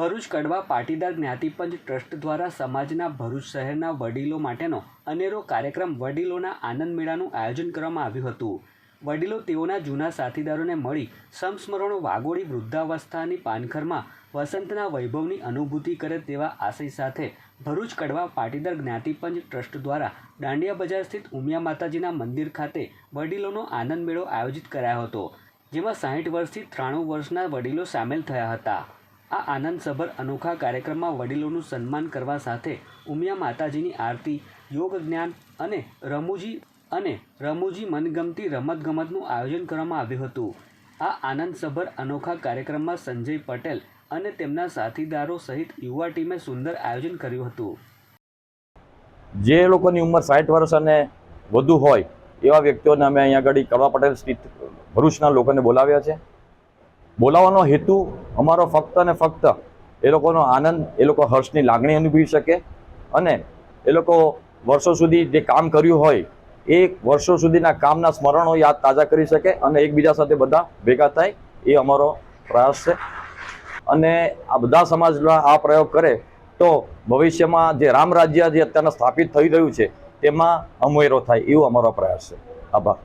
ભરૂચ કડવા પાટીદાર જ્ઞાતિપંચ ટ્રસ્ટ દ્વારા સમાજના ભરૂચ શહેરના વડીલો માટેનો અનેરો કાર્યક્રમ વડીલોના આનંદ મેળાનું આયોજન કરવામાં આવ્યું હતું. વડીલો તેઓના જૂના સાથીદારોને મળી સંસ્મરણો વાગોળી વૃદ્ધાવસ્થાની પાનખરમાં વસંતના વૈભવની અનુભૂતિ કરે તેવા આશય સાથે ભરૂચ કડવા પાટીદાર જ્ઞાતિપંચ ટ્રસ્ટ દ્વારા દાંડિયા બજાર સ્થિત ઉમિયા માતાજીના મંદિર ખાતે વડીલોનો આનંદ મેળો આયોજિત કરાયો હતો, જેમાં સાહીઠ વર્ષથી ત્રાણું વર્ષના વડીલો સામેલ થયા હતા. આ આનંદસભર અનોખા કાર્યક્રમમાં વડીલોનું સન્માન કરવા સાથે ઉમિયા માતાજીની આરતી, યોગ જ્ઞાન અને રમૂજી અને રમૂજી મનગમતી રમતગમતનું આયોજન કરવામાં આવ્યું હતું. આ આનંદસભર અનોખા કાર્યક્રમમાં સંજય પટેલ અને તેમના સાથીદારો સહિત યુવા ટીમે સુંદર આયોજન કર્યું હતું. જે લોકોની ઉંમર સાઠ વર્ષ અને વધુ હોય એવા વ્યક્તિઓને અમે અહીંયા આગળ કડવા પટેલ સ્થિત ભરૂચના લોકોને બોલાવ્યા છે. બોલાવવાનો હેતુ અમારો ફક્ત અને ફક્ત એ લોકોનો આનંદ, એ લોકો હર્ષની લાગણી અનુભવી શકે અને એ લોકો વર્ષો સુધી જે કામ કર્યું હોય, એ વર્ષો સુધીના કામના સ્મરણો યાદ તાજા કરી શકે અને એકબીજા સાથે બધા ભેગા થાય એ અમારો પ્રયાસ છે. અને આ બધા સમાજમાં આ પ્રયોગ કરે તો ભવિષ્યમાં જે રામ રાજ્ય જે અત્યારના સ્થાપિત થઈ રહ્યું છે, તેમાં અમવેરો થાય એવો અમારો પ્રયાસ છે. આભાર.